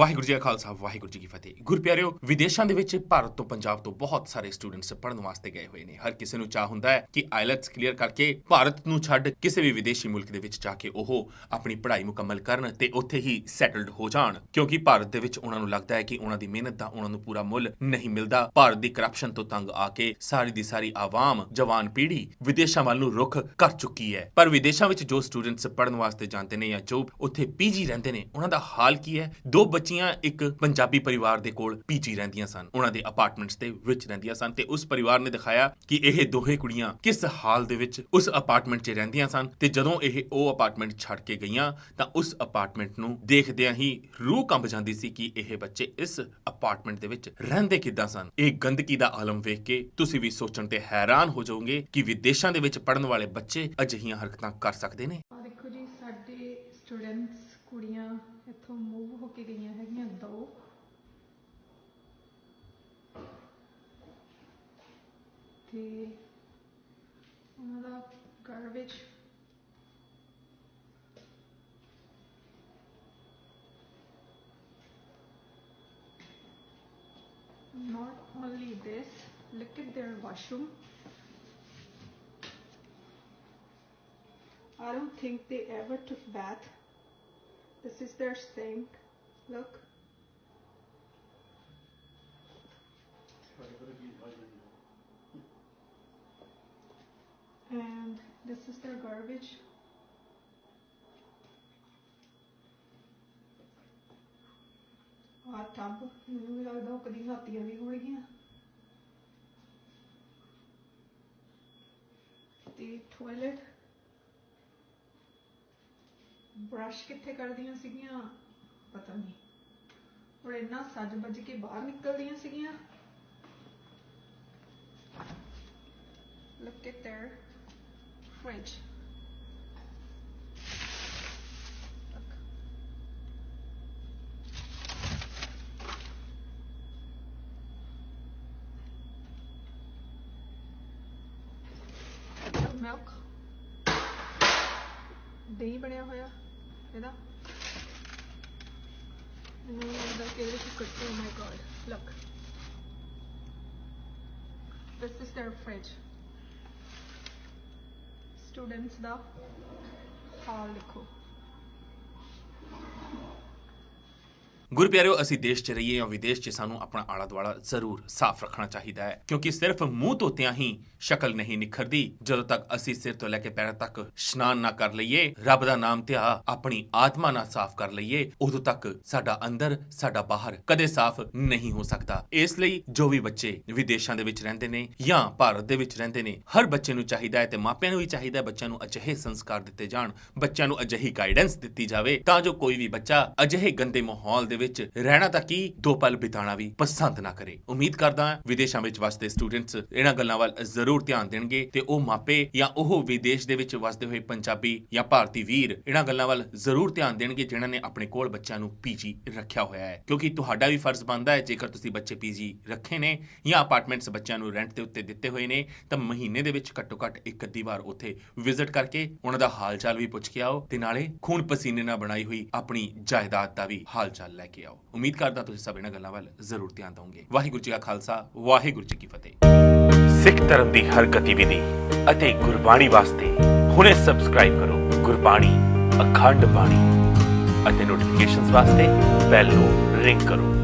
ਵਾਹਿਗੁਰੂ ਜੀ ਕਾ ਖਾਲਸਾ, ਵਾਹਿਗੁਰੂ ਜੀ ਕੀ ਫਤਿਹ। ਗੁਰਪਿਆਰਿਓ, ਵਿਦੇਸ਼ਾਂ ਦੇ ਵਿੱਚ ਭਾਰਤ ਤੋਂ ਪੰਜਾਬ ਤੋਂ ਬਹੁਤ ਸਾਰੇ ਸਟੂਡੈਂਟਸ ਪੜ੍ਹਨ ਵਾਸਤੇ ਗਏ ਹੋਏ ਨੇ। ਹਰ ਕਿਸੇ ਨੂੰ ਚਾਹ ਹੁੰਦਾ ਹੈ ਕਿ ਆਇਲਟਸ ਕਲੀਅਰ ਕਰਕੇ ਭਾਰਤ ਨੂੰ ਛੱਡ ਕਿਸੇ ਵੀ ਵਿਦੇਸ਼ੀ ਮੁਲਕ ਦੇ ਵਿੱਚ ਜਾ ਕੇ ਉਹ ਆਪਣੀ ਪੜ੍ਹਾਈ ਮੁਕੰਮਲ ਕਰਨ ਤੇ ਉੱਥੇ ਹੀ ਸੈਟਲਡ ਹੋ ਜਾਣ। ਕਿਉਂਕਿ ਭਾਰਤ ਦੇ ਵਿੱਚ ਉਹਨਾਂ ਨੂੰ ਲੱਗਦਾ ਹੈ ਕਿ ਉਹਨਾਂ ਦੀ ਮਿਹਨਤ ਦਾ, ਉਹਨਾਂ ਨੂੰ ਪੂਰਾ ਮੁੱਲ ਨਹੀਂ ਮਿਲਦਾ। ਭਾਰਤ ਦੀ ਕਰਪਸ਼ਨ ਤੋਂ ਤੰਗ ਆ ਕੇ ਸਾਰੀ ਦੀ ਸਾਰੀ ਆਵਾਮ, ਜਵਾਨ ਪੀੜ੍ਹੀ ਵਿਦੇਸ਼ਾਂ ਵੱਲ ਨੂੰ ਰੁਖ ਕਰ ਚੁੱਕੀ ਹੈ। ਪਰ ਵਿਦੇਸ਼ਾਂ ਵਿੱਚ ਜੋ ਸਟੂਡੈਂਟਸ ਪੜ੍ਹਨ ਵਾਸਤੇ ਜਾਂਦੇ ਨੇ ਜਾਂ ਜੋ ਉੱਥੇ ਪੀਜੀ ਰਹਿੰਦੇ ਨੇ, ਉਹਨਾਂ ਦਾ ਹਾਲ ਕੀ ਹੈ? ਦੋ ਬੱਚੇ ਬੱਚੀਆਂ ਇੱਕ ਪੰਜਾਬੀ ਪਰਿਵਾਰ ਦੇ ਕੋਲ ਪੀਜੀ ਰਹਿੰਦੀਆਂ ਸਨ। ਉਹਨਾਂ ਦੇ ਅਪਾਰਟਮੈਂਟਸ ਦੇ ਵਿੱਚ ਰਹਿੰਦੀਆਂ ਸਨ ਤੇ ਉਸ ਪਰਿਵਾਰ ਨੇ ਦਿਖਾਇਆ ਕਿ ਇਹ ਦੋਹੇ ਕੁੜੀਆਂ ਕਿਸ ਹਾਲ ਦੇ ਵਿੱਚ ਉਸ ਅਪਾਰਟਮੈਂਟ 'ਚ ਰਹਿੰਦੀਆਂ ਸਨ ਤੇ ਜਦੋਂ ਇਹ ਉਹ ਅਪਾਰਟਮੈਂਟ ਛੱਡ ਕੇ ਗਈਆਂ ਤਾਂ ਉਸ ਅਪਾਰਟਮੈਂਟ ਨੂੰ ਦੇਖਦਿਆਂ ਹੀ ਰੂਹ ਕੰਬ ਜਾਂਦੀ ਸੀ ਕਿ ਇਹ ਬੱਚੇ ਇਸ ਅਪਾਰਟਮੈਂਟ ਦੇ ਵਿੱਚ ਰਹਿੰਦੇ ਕਿੱਦਾਂ ਸਨ। ਇਹ ਗੰਦਗੀ ਦਾ ਆਲਮ ਵੇਖ ਕੇ ਤੁਸੀਂ ਵੀ ਸੋਚਣ ਤੇ ਹੈਰਾਨ ਹੋ ਜਾਓਗੇ ਕਿ ਵਿਦੇਸ਼ਾਂ ਦੇ ਵਿੱਚ ਪੜਨ ਵਾਲੇ ਬੱਚੇ ਅਜਿਹੀਆਂ ਹਰਕਤਾਂ ਕਰ ਸਕਦੇ ਨੇ ਆ ਦੇਖੋ ਜੀ ਸਾਡੇ ਸਟੂਡੈਂਟਸ ਕੁੜੀਆਂ ਇੱਥੋਂ ਮੂਵ ਹੋ ਕੇ ਗਈਆਂ ਹੈਗੀਆਂ ਦੋ ਤੇ ਉਹਨਾਂ ਦਾ ਘਰ ਵਿੱਚ not only this look at their washroom I don't think they ever took bath. This is their sink. Look. And this is their garbage. ਆ ਟੱਬ ਮੈਨੂੰ ਵੀ ਲੱਗਦਾ ਉਹ ਕਦੀ ਹਾਤੀਆਂ ਵੀ ਹੋਣਗੀਆਂ ਤੇ ਟਾਇਲਟ ਬ੍ਰਸ਼ ਕਿੱਥੇ ਕਰਦੀਆਂ ਸੀਗੀਆਂ? ਪਤਾ ਨਹੀਂ। ਔਰ ਇੰਨਾ ਸੱਜ ਵੱਜ ਕੇ ਬਾਹਰ ਨਿਕਲਦੀਆਂ ਸੀਗੀਆਂ। Look at their fridge. Look. Milk. ਦਹੀਂ ਬਣਿਆ ਹੋਇਆ ਇਹਦਾ ਮੈਨੂੰ ਲੱਗਦਾ ਕਿ ਇਹਦੇ ਵਿੱਚ ਕੱਟੂ ਓ my God look this is their fridge students ਦਾ ਹਾਲ ਦੇਖੋ ਗੁਰਪਿਆਰਿਓ, ਅਸੀਂ ਦੇਸ਼ 'ਚ ਰਹੀਏ ਜਾਂ ਵਿਦੇਸ਼ 'ਚ ਸਾਨੂੰ ਆਪਣਾ ਆਲਾ ਦੁਆਲਾ ਜ਼ਰੂਰ ਸਾਫ਼ ਰੱਖਣਾ ਚਾਹੀਦਾ ਹੈ, ਕਿਉਂਕਿ ਸਿਰਫ ਮੂੰਹ ਧੋਤਿਆਂ ਹੀ ਸ਼ਕਲ ਨਹੀਂ ਨਿਖਰਦੀ। ਜਦੋਂ ਤੱਕ ਅਸੀਂ ਸਿਰ ਤੋਂ ਲੈ ਕੇ ਪੈਰਾਂ ਤੱਕ ਇਸ਼ਨਾਨ ਨਾ ਕਰ ਲਈਏ, ਰੱਬ ਦਾ ਨਾਮ ਧਿਆ ਆਪਣੀ ਆਤਮਾ ਨਾ ਸਾਫ਼ ਕਰ ਲਈਏ, ਉਦੋਂ ਤੱਕ ਸਾਡਾ ਅੰਦਰ, ਸਾਡਾ ਬਾਹਰ ਕਦੇ ਸਾਫ਼ ਨਹੀਂ ਹੋ ਸਕਦਾ। ਇਸ ਲਈ ਜੋ ਵੀ ਬੱਚੇ ਵਿਦੇਸ਼ਾਂ ਦੇ ਵਿੱਚ ਰਹਿੰਦੇ ਨੇ ਜਾਂ ਭਾਰਤ ਦੇ ਵਿੱਚ ਰਹਿੰਦੇ ਨੇ, ਹਰ ਬੱਚੇ ਨੂੰ ਚਾਹੀਦਾ ਹੈ ਤੇ ਮਾਪਿਆਂ ਨੂੰ ਵੀ ਚਾਹੀਦਾ ਹੈ ਬੱਚਿਆਂ ਨੂੰ ਅਜਿਹੇ ਸੰਸਕਾਰ ਦਿੱਤੇ ਜਾਣ, ਬੱਚਿਆਂ ਨੂੰ ਅਜਿਹੀ ਗਾਈਡੈਂਸ ਦਿੱਤੀ ਜਾਵੇ, ਤਾਂ ਜੋ ਕੋਈ ਵੀ ਬੱਚਾ ਅਜਿਹੇ ਗੰਦੇ ਮਾਹੌਲ ਦੇ ਵਿੱਚ ਰਹਿਣਾ ਤਾਂ ਕੀ? ਦੋ ਪਲ ਬਿਤਾਣਾ ਵੀ ਪਸੰਦ ਨਾ ਕਰੇ। ਉਮੀਦ ਕਰਦਾ ਹਾਂ ਵਿਦੇਸ਼ਾਂ ਵਿੱਚ ਵਸਦੇ ਸਟੂਡੈਂਟਸ ਇਹਨਾਂ ਗੱਲਾਂ ਵੱਲ ਜ਼ਰੂਰ ਧਿਆਨ ਦੇਣਗੇ ਤੇ ਉਹ ਮਾਪੇ ਜਾਂ ਉਹ ਵਿਦੇਸ਼ ਦੇ ਵਿੱਚ ਵਸਦੇ ਹੋਏ ਪੰਜਾਬੀ ਜਾਂ ਭਾਰਤੀ ਵੀਰ ਇਹਨਾਂ ਗੱਲਾਂ ਵੱਲ ਜ਼ਰੂਰ ਧਿਆਨ ਦੇਣਗੇ ਜਿਨ੍ਹਾਂ ਨੇ ਆਪਣੇ ਕੋਲ ਬੱਚਿਆਂ ਨੂੰ ਪੀਜੀ ਰੱਖਿਆ ਹੋਇਆ ਹੈ। ਕਿਉਂਕਿ ਤੁਹਾਡਾ ਵੀ ਫਰਜ਼ ਬਣਦਾ ਹੈ, ਜੇਕਰ ਤੁਸੀਂ ਬੱਚੇ ਪੀਜੀ ਰੱਖੇ ਨੇ ਜਾਂ ਅਪਾਰਟਮੈਂਟਸ ਬੱਚਿਆਂ ਨੂੰ ਰੈਂਟ ਦੇ ਉੱਤੇ ਦਿੱਤੇ ਹੋਏ ਨੇ, ਤਾਂ ਮਹੀਨੇ ਦੇ ਵਿੱਚ ਘੱਟੋ ਘੱਟ ਇੱਕ ਅੱਧੀ ਵਾਰ ਉੱਥੇ ਵਿਜ਼ਿਟ ਕਰਕੇ ਉਹਨਾਂ ਦਾ ਹਾਲ ਚਾਲ ਵੀ ਪੁੱਛ ਕੇ ਆਓ ਤੇ ਨਾਲੇ ਖੂਨ ਪਸੀਨੇ ਨਾਲ ਬਣਾਈ ਹੋਈ ਆਪਣੀ ਜਾਇਦਾਦ ਦਾ ਵੀ ਹਾਲ ਚਾਲ ਲੈ ਕੇ ਆਓ ਉਮੀਦ ਕਰਦਾ ਤੁਸੀਂ ਸਭ ਇਹਨਾਂ ਗੱਲਾਂ ਵੱਲ ਜ਼ਰੂਰ ਧਿਆਨ ਦਿਓਗੇ ਵਾਹਿਗੁਰੂ ਜੀ ਕਾ ਖਾਲਸਾ ਵਾਹਿਗੁਰੂ ਜੀ ਕੀ ਫਤਿਹ ਸਿੱਖ ਧਰਮ ਦੀ ਹਰ ਗਤੀਵਿਧੀ ਅਤੇ ਗੁਰਬਾਣੀ ਵਾਸਤੇ ਹੁਣੇ ਸਬਸਕ੍ਰਾਈਬ ਕਰੋ ਗੁਰਬਾਣੀ ਅਖੰਡ ਬਾਣੀ ਅਤੇ ਨੋਟੀਫਿਕੇਸ਼ਨਸ ਵਾਸਤੇ ਬੈਲ ਨੂੰ ਰਿੰਗ ਕਰੋ